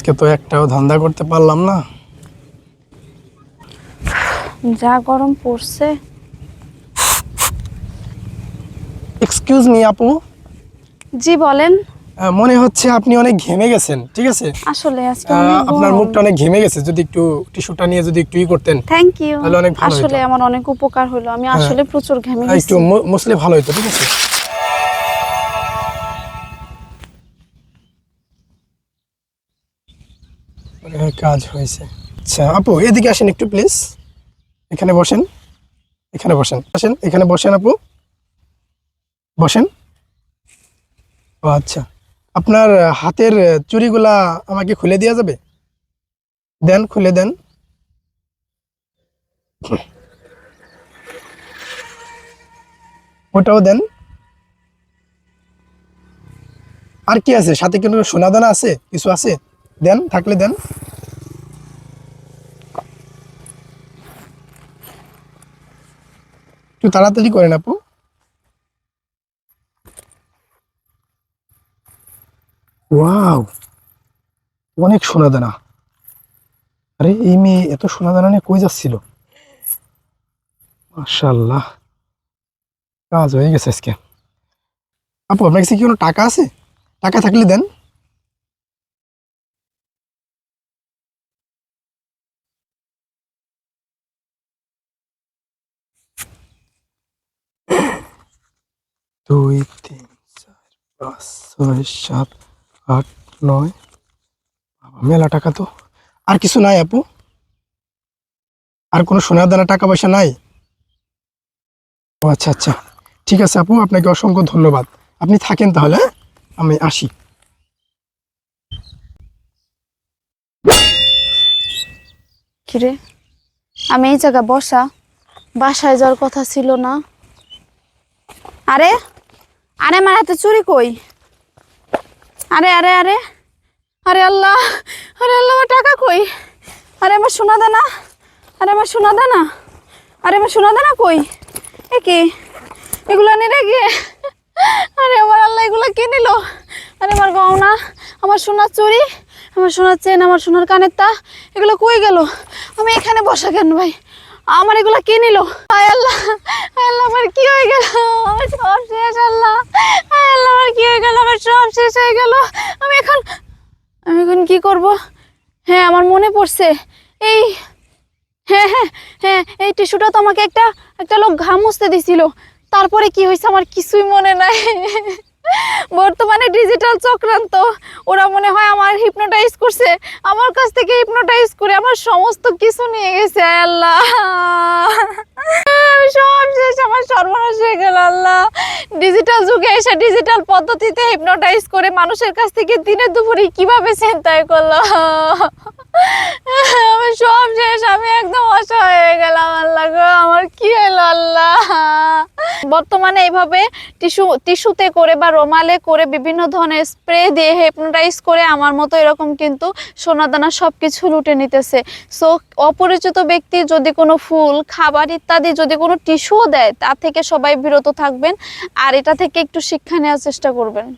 আজকে তো একটাও ধান্দা করতে পারলাম না। যা গরম পড়ছে। এক্সকিউজ মি আপু। জি বলেন। আহ, মনে হচ্ছে আপনি অনেক ঘেমে গেছেন ঠিক আছে? আসলে আজকে আহ, আপনার মুখটা অনেক ঘেমে গেছে যদি একটু টিস্যুটা নিয়ে যদি একটু ই করতেন থ্যাংক ইউ তাহলে অনেক ভালো আসলে হতো। আমার অনেক উপকার হলো আমি হ্যাঁ। আসলে প্রচুর ঘেমে একটু গেছি। মু- মুছলে ভালো হতো ঠিক আছে? মনে কাজ হয়েছে। আচ্ছা আপু, এদিকে আসেন একটু প্লিজ এখানে বসেন। এখানে বসেন। আসেন, এখানে বসেন, আপু। বসেন। ও আচ্ছা। আপনার হাতের চুরিগুলা আমাকে খুলে দেওয়া যাবে? দেন, খুলে দেন। ওটাও দেন। আর কি আছে? সাথে কোনো সোনাদানা আছে? কিছু আছে? দেন, থাকলে দেন। একটু তাড়াতাড়ি করেন আপু। অনেক সোনাদানা। আরে, এই মেয়ে এত সোনাদানা নিয়ে কই যাচ্ছিল? মাশাল্লাহ কাজ হয়ে গেছে আজকে। আপু, আপনার কাছে কি কোনো টাকা আছে? টাকা থাকলে দেন। দুই, তিন, চার, পাঁচ, ছয়, সাত, আট, নয়। মেলা টাকা তো। আর কিছু নাই আপু। আর কোনো সোনার দানা, টাকা পয়সা নাই? ও আচ্ছা আচ্ছা। ঠিক আছে আপু, আপনাকে অসংখ্য ধন্যবাদ। আপনি থাকেন তাহলে হ্যাঁ? আমি আসি। কিরে? আমি এই জায়গা বসা। বাসায় যাওয়ার কথা ছিল না। আরে আরে আমার হাতে চুরি কই? আরে আরে আরে আরে আল্লাহ আরে আল্লাহ, আমার টাকা কই? আরে আমার সোনা দানা, আরে আমার সোনা দানা, আরে আমার সোনা দানা কই? এ কি? এগুলো নিয়ে রেখে আরে আমার আল্লাহ, এগুলো কে নিল? আরে আমার গহনা, আমার সোনার চুরি আমার সোনার চেন, আমার সোনার কানের তা, এগুলো কই গেল? আমি এখানে বসা কেন ভাই? আমার এগুলো কে নিল? আল্লাহ আল্লাহ, আমার কি হয়ে গেল? আমার সব শেষ, আল্লাহ। আল্লাহ, আমার কি হয়ে গেল? আমার সব শেষ হয়ে গেল। আমি এখন আমি এখন কি করব? হ্যাঁ আমার মনে পড়ছে। এই হ্যাঁ হ্যাঁ হ্যাঁ এই টিস্যুটা তো আমাকে একটা একটা লোক ঘাম মুছতে দিছিল। তারপরে কি হয়েছে আমার কিছুই মনে নাই। বর্তমানে ডিজিটাল চক্রান্ত। ওরা মনে হয় আমার হিপনোটাইজ করছে। আমার কাছ থেকে হিপনোটাইজ করে আমার সমস্ত কিছু নিয়ে গেছে, আল্লাহ। সব শেষ, আমার সর্বনাশ হয়ে গেল, আল্লাহ। ডিজিটাল যুগে এসে ডিজিটাল পদ্ধতিতে হিপনোটাইজ করে মানুষের কাছ থেকে দিনে দুপুরে কীভাবে চিন্তায় করল? আমি সব শেষ, আমি একদম অসহায় হয়ে গেলাম, আল্লাহ আমার কি বর্তমানে এইভাবে টিস্যু, টিস্যুতে করে বা রোমালে করে বিভিন্ন ধরনের স্প্রে দিয়ে হেপনোটাইজ করে আমার মতো এরকম কিন্তু সোনাদানা সব কিছু লুটে নিতেছে। সো অপরিচিত ব্যক্তি যদি কোনো ফুল, খাবার ইত্যাদি যদি কোনো টিস্যুও দেয়, তা থেকে সবাই বিরত থাকবেন আর এটা থেকে একটু শিক্ষা নেওয়ার চেষ্টা করবেন।